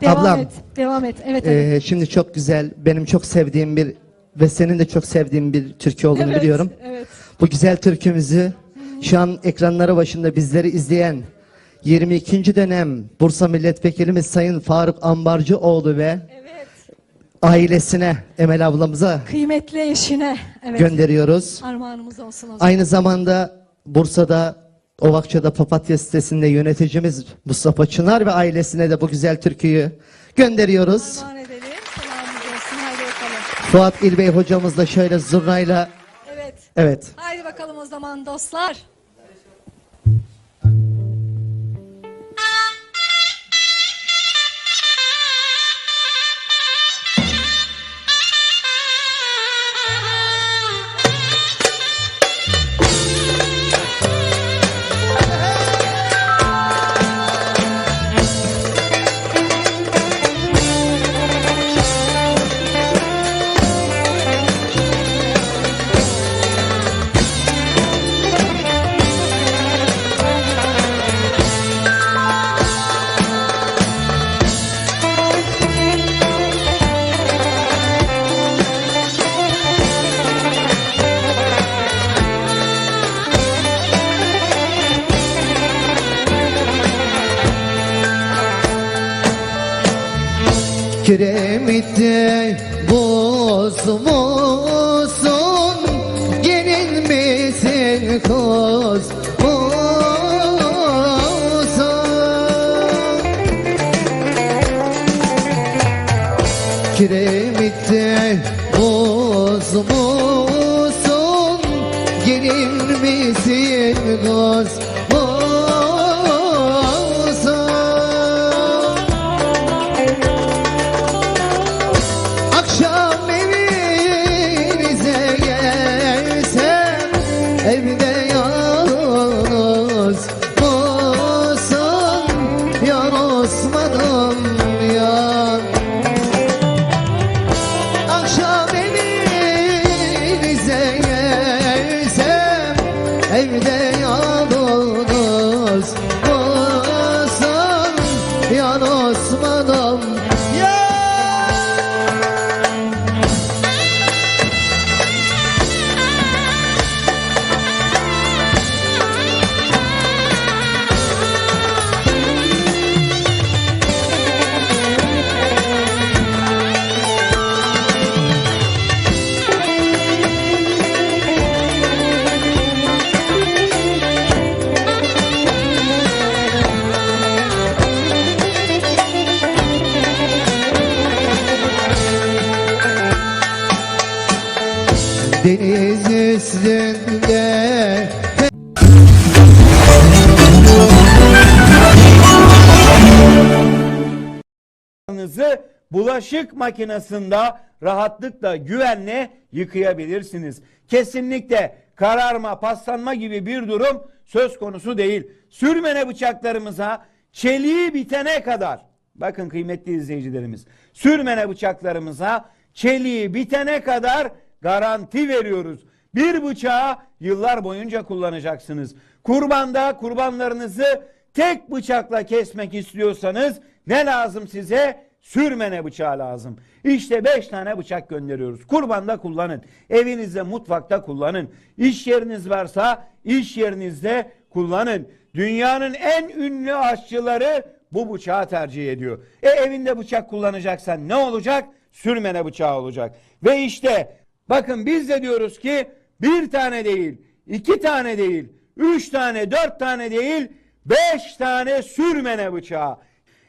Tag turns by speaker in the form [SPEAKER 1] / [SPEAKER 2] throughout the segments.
[SPEAKER 1] Devam
[SPEAKER 2] Ablam,
[SPEAKER 1] et. Devam et. Evet evet.
[SPEAKER 2] Ee, şimdi çok güzel, benim çok sevdiğim bir ve senin de çok sevdiğin bir türkü olduğunu
[SPEAKER 1] evet,
[SPEAKER 2] biliyorum.
[SPEAKER 1] Evet.
[SPEAKER 2] Bu güzel türkümüzü şu an ekranları başında bizleri izleyen 22. dönem Bursa Milletvekilimiz Sayın Faruk Ambarcıoğlu ve
[SPEAKER 1] Evet.
[SPEAKER 2] ailesine Emel ablamıza
[SPEAKER 1] Kıymetli eşine. Evet.
[SPEAKER 2] gönderiyoruz.
[SPEAKER 1] Armağanımız olsun o zaman.
[SPEAKER 2] Aynı zamanda Bursa'da Ovakça'da Papatya sitesinde yöneticimiz Mustafa Çınar ve ailesine de bu güzel türküyü gönderiyoruz. Fuat İlbey hocamız da şöyle zurnayla
[SPEAKER 1] Evet.
[SPEAKER 2] evet
[SPEAKER 1] Haydi bakalım o zaman dostlar.
[SPEAKER 2] Kiremitte boz musun? Gelin misin kız musun? Kiremitte boz musun? Gelin misin kız Evde yalnız Deniz üstünde
[SPEAKER 3] bulaşık makinesinde rahatlıkla güvenle yıkayabilirsiniz. Kesinlikle kararma, paslanma gibi bir durum söz konusu değil. Sürmene bıçaklarımıza çeliği bitene kadar bakın kıymetli izleyicilerimiz sürmene bıçaklarımıza çeliği bitene kadar garanti veriyoruz. Bir bıçağı yıllar boyunca kullanacaksınız. Kurbanda kurbanlarınızı tek bıçakla kesmek istiyorsanız ne lazım size? Sürmene bıçağı lazım. İşte 5 tane bıçak gönderiyoruz. Kurbanda kullanın. Evinizde, mutfakta kullanın. İş yeriniz varsa iş yerinizde kullanın. Dünyanın en ünlü aşçıları bu bıçağı tercih ediyor. E evinde bıçak kullanacaksan ne olacak? Sürmene bıçağı olacak. Ve işte bakın biz de diyoruz ki bir tane değil, iki tane değil, üç tane, dört tane değil, beş tane sürmene bıçağı.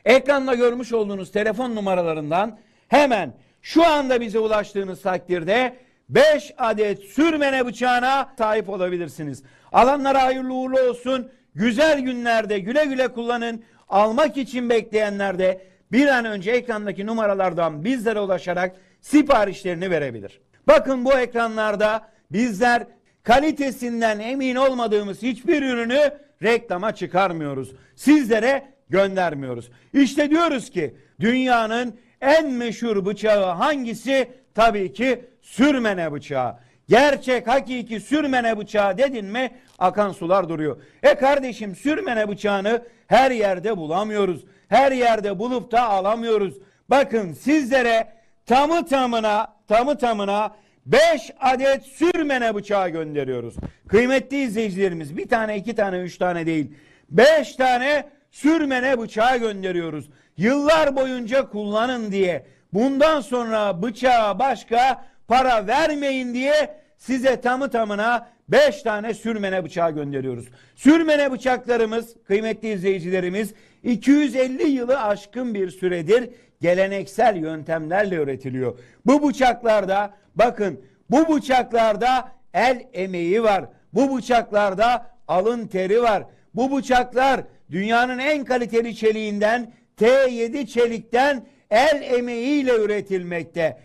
[SPEAKER 3] Ekranda görmüş olduğunuz telefon numaralarından hemen şu anda bize ulaştığınız takdirde 5 adet sürmene bıçağına sahip olabilirsiniz. Alanlara hayırlı uğurlu olsun. Güzel günlerde güle güle kullanın. Almak için bekleyenler de bir an önce ekrandaki numaralardan bizlere ulaşarak siparişlerini verebilir. Bakın bu ekranlarda bizler kalitesinden emin olmadığımız hiçbir ürünü reklama çıkarmıyoruz. Sizlere göndermiyoruz. İşte diyoruz ki dünyanın en meşhur bıçağı hangisi? Tabii ki sürmene bıçağı. Gerçek hakiki sürmene bıçağı dedin mi akan sular duruyor. E kardeşim sürmene bıçağını her yerde bulamıyoruz. her yerde bulup da alamıyoruz. Bakın sizlere tamı tamına tamı tamına 5 adet sürmene bıçağı gönderiyoruz. Kıymetli izleyicilerimiz bir tane iki tane üç tane değil 5 tane sürmene bıçağı gönderiyoruz. Yıllar boyunca kullanın diye bundan sonra bıçağa başka para vermeyin diye size tamı tamına 5 tane sürmene bıçağı gönderiyoruz. Sürmene bıçaklarımız kıymetli izleyicilerimiz 250 yılı aşkın bir süredir geleneksel yöntemlerle üretiliyor. Bu bıçaklarda bakın bu bıçaklarda el emeği var. Bu bıçaklarda alın teri var. Bu bıçaklar dünyanın en kaliteli çeliğinden T7 çelikten el emeğiyle üretilmekte.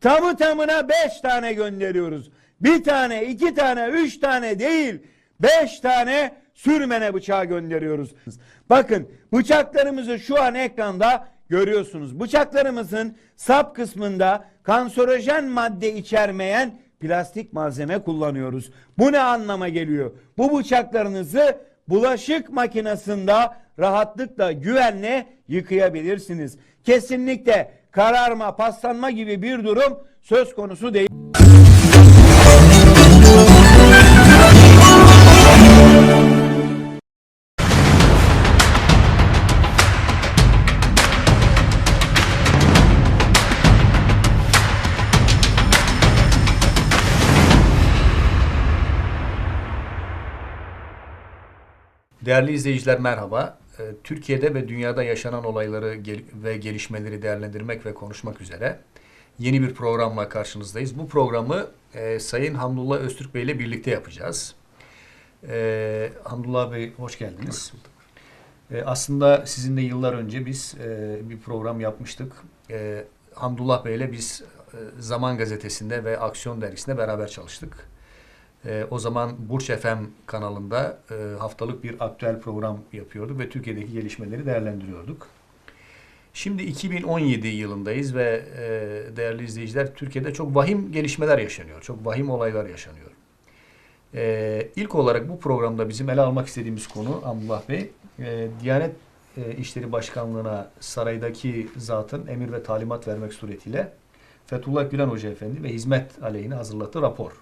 [SPEAKER 3] Tamı tamına 5 tane gönderiyoruz. Bir tane, iki tane, üç tane değil. Beş tane sürmene bıçağı gönderiyoruz. Bakın bıçaklarımızı şu an ekranda görüyorsunuz. Bıçaklarımızın sap kısmında kanserojen madde içermeyen plastik malzeme kullanıyoruz. Bu ne anlama geliyor? Bu bıçaklarınızı bulaşık makinesinde rahatlıkla güvenle yıkayabilirsiniz. Kesinlikle kararma, paslanma gibi bir durum söz konusu değil.
[SPEAKER 4] Değerli izleyiciler merhaba. Ee, Türkiye'de ve dünyada yaşanan olayları ve gelişmeleri değerlendirmek ve konuşmak üzere yeni bir programla karşınızdayız. Bu programı e, Sayın Hamdullah Öztürk Bey ile birlikte yapacağız. E, Hamdullah Bey hoş geldiniz. E, aslında sizinle yıllar önce biz e, bir program yapmıştık. E, Hamdullah Bey ile biz e, Zaman Gazetesi'nde ve Aksiyon Dergisi'nde beraber çalıştık. Ee, o zaman Burç FM kanalında e, haftalık bir aktüel program yapıyorduk ve Türkiye'deki gelişmeleri değerlendiriyorduk. Şimdi 2017 yılındayız ve e, değerli izleyiciler Türkiye'de çok vahim gelişmeler yaşanıyor. Çok vahim olaylar yaşanıyor. E, ilk olarak bu programda bizim ele almak istediğimiz konu Abdullah Bey, e, Diyanet e, İşleri Başkanlığı'na saraydaki zatın emir ve talimat vermek suretiyle Fethullah Gülen Hoca Efendi ve hizmet aleyhine hazırlattığı rapor.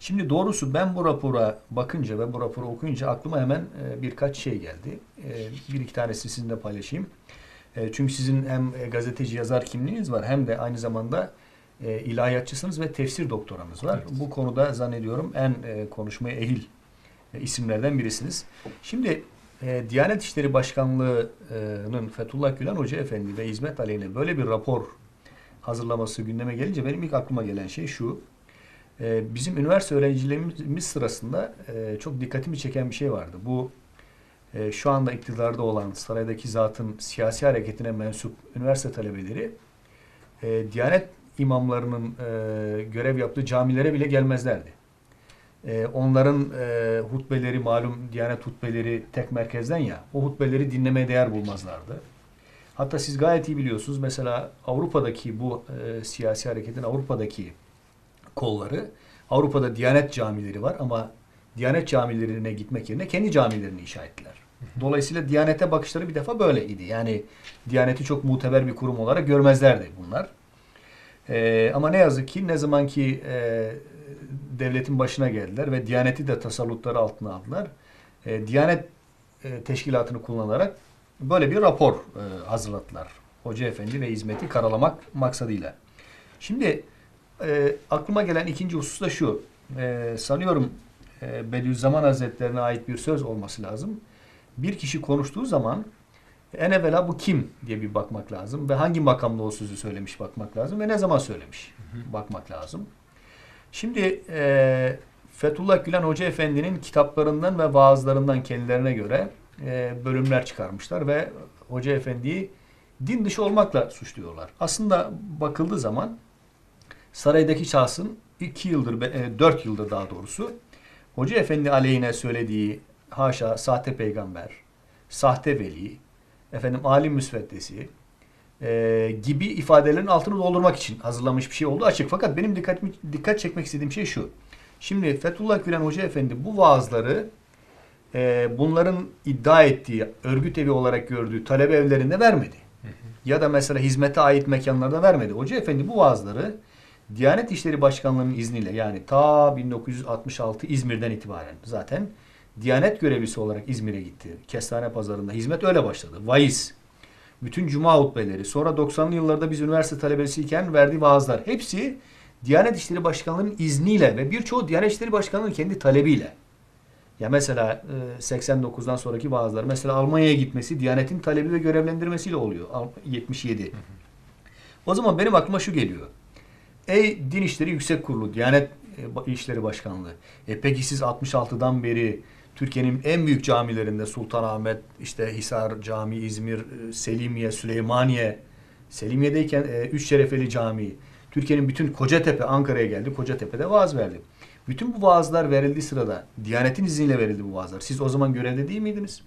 [SPEAKER 4] Şimdi doğrusu ben bu rapora bakınca ve bu raporu okuyunca aklıma hemen e, birkaç şey geldi. E, bir iki tanesi sizinle paylaşayım. E, çünkü sizin hem gazeteci yazar kimliğiniz var hem de aynı zamanda ilahiyatçısınız ve tefsir doktoranız var. Bu konuda zannediyorum en konuşmaya ehil isimlerden birisiniz. Şimdi Diyanet İşleri Başkanlığı'nın Fethullah Gülen Hoca Efendi ve hizmet aleyhine böyle bir rapor hazırlaması gündeme gelince benim ilk aklıma gelen şey şu. Ee, bizim üniversite öğrencilerimiz sırasında e, çok dikkatimi çeken bir şey vardı. Bu e, şu anda iktidarda olan saraydaki zatın siyasi hareketine mensup üniversite talebeleri e, Diyanet imamlarının görev yaptığı camilere bile gelmezlerdi. Onların hutbeleri malum Diyanet hutbeleri tek merkezden ya o hutbeleri dinlemeye değer bulmazlardı. Hatta siz gayet iyi biliyorsunuz mesela Avrupa'daki bu siyasi hareketin Avrupa'daki kolları Avrupa'da Diyanet camileri var ama Diyanet camilerine gitmek yerine kendi camilerini inşa ettiler. Dolayısıyla Diyanete bakışları bir defa böyleydi. Yani Diyaneti çok muteber bir kurum olarak görmezlerdi bunlar. Ee, ama ne yazık ki ne zaman ki e, devletin başına geldiler ve Diyaneti de tasarrutları altına aldılar. E, Diyanet e, teşkilatını kullanarak böyle bir rapor e, hazırlattılar. Hoca Efendi ve hizmeti karalamak maksadıyla. Şimdi e, aklıma gelen ikinci husus da şu. E, sanıyorum e, Bediüzzaman Hazretlerine ait bir söz olması lazım. Bir kişi konuştuğu zaman en evvela bu kim diye bir bakmak lazım ve hangi makamda o sözü söylemiş bakmak lazım ve ne zaman söylemiş bakmak lazım. Şimdi e, Fethullah Gülen Hoca Efendi'nin kitaplarından ve vaazlarından kendilerine göre e, bölümler çıkarmışlar ve Hoca Efendi'yi din dışı olmakla suçluyorlar. Aslında bakıldığı zaman saraydaki şahsın 2 yıldır, 4 yıldır daha doğrusu Hoca Efendi aleyhine söylediği haşa sahte peygamber, sahte veli, efendim alim müsveddesi e, gibi ifadelerin altını doldurmak için hazırlanmış bir şey oldu açık. Fakat benim dikkatimi, dikkat çekmek istediğim şey şu. Şimdi Fethullah Gülen Hoca Efendi bu vaazları e, bunların iddia ettiği, örgüt evi olarak gördüğü talebe evlerinde vermedi. Ya da mesela hizmete ait mekanlarda vermedi. Hoca Efendi bu vaazları Diyanet İşleri Başkanlığı'nın izniyle yani ta 1966 İzmir'den itibaren zaten Diyanet görevlisi olarak İzmir'e gitti. Kestane pazarında hizmet öyle başladı. Vaiz, bütün cuma hutbeleri, sonra 90'lı yıllarda biz üniversite talebesiyken verdiği vaazlar hepsi Diyanet İşleri Başkanlığı'nın izniyle ve birçoğu Diyanet İşleri Başkanlığı'nın kendi talebiyle. Ya mesela e, 89'dan sonraki vaazlar mesela Almanya'ya gitmesi Diyanet'in talebi ve görevlendirmesiyle oluyor. Al- 77. O zaman benim aklıma şu geliyor. Ey Din İşleri Yüksek Kurulu, Diyanet e, İşleri Başkanlığı. E peki siz 66'dan beri Türkiye'nin en büyük camilerinde Sultanahmet, işte Hisar Camii, İzmir, e, Selimiye, Süleymaniye, Selimiye'deyken e, Üç Şerefeli Camii, Türkiye'nin bütün Kocatepe, Ankara'ya geldi, Kocatepe'de vaaz verdi. Bütün bu vaazlar verildiği sırada Diyanet'in izniyle verildi bu vaazlar. Siz o zaman görevde değil miydiniz?